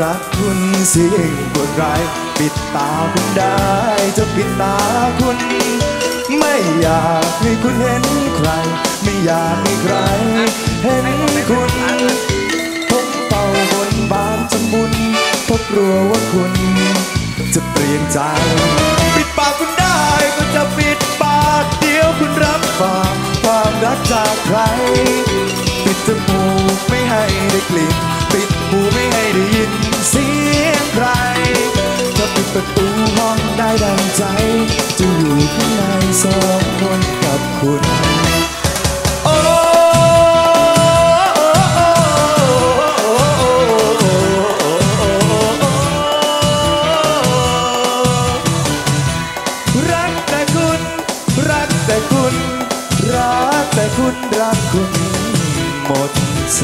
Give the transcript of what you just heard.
รักคุณสิ่งปวดร้ายปิดตาคุณได้จะปิดตาคุณ ไม่อยากให้คุณเห็นใคร ไม่อยากให้ใคร เห็นคุณผมเป่าบนบานจำบุญพบกลัวว่าคุณ จะเปลี่ยนใจ ปิดปากคุณได้ก็จะปิดปากเดียวคุณรับฟังความรักจากใคร ปิดจมูกไม่ให้ได้กลิ่น ประตูห้องได้ดังใจ จะอยู่ข้างในสองคนกับคุณโอ้รักแต่คุณ รักแต่คุณ รักแต่คุณ รักคุณหมดใจ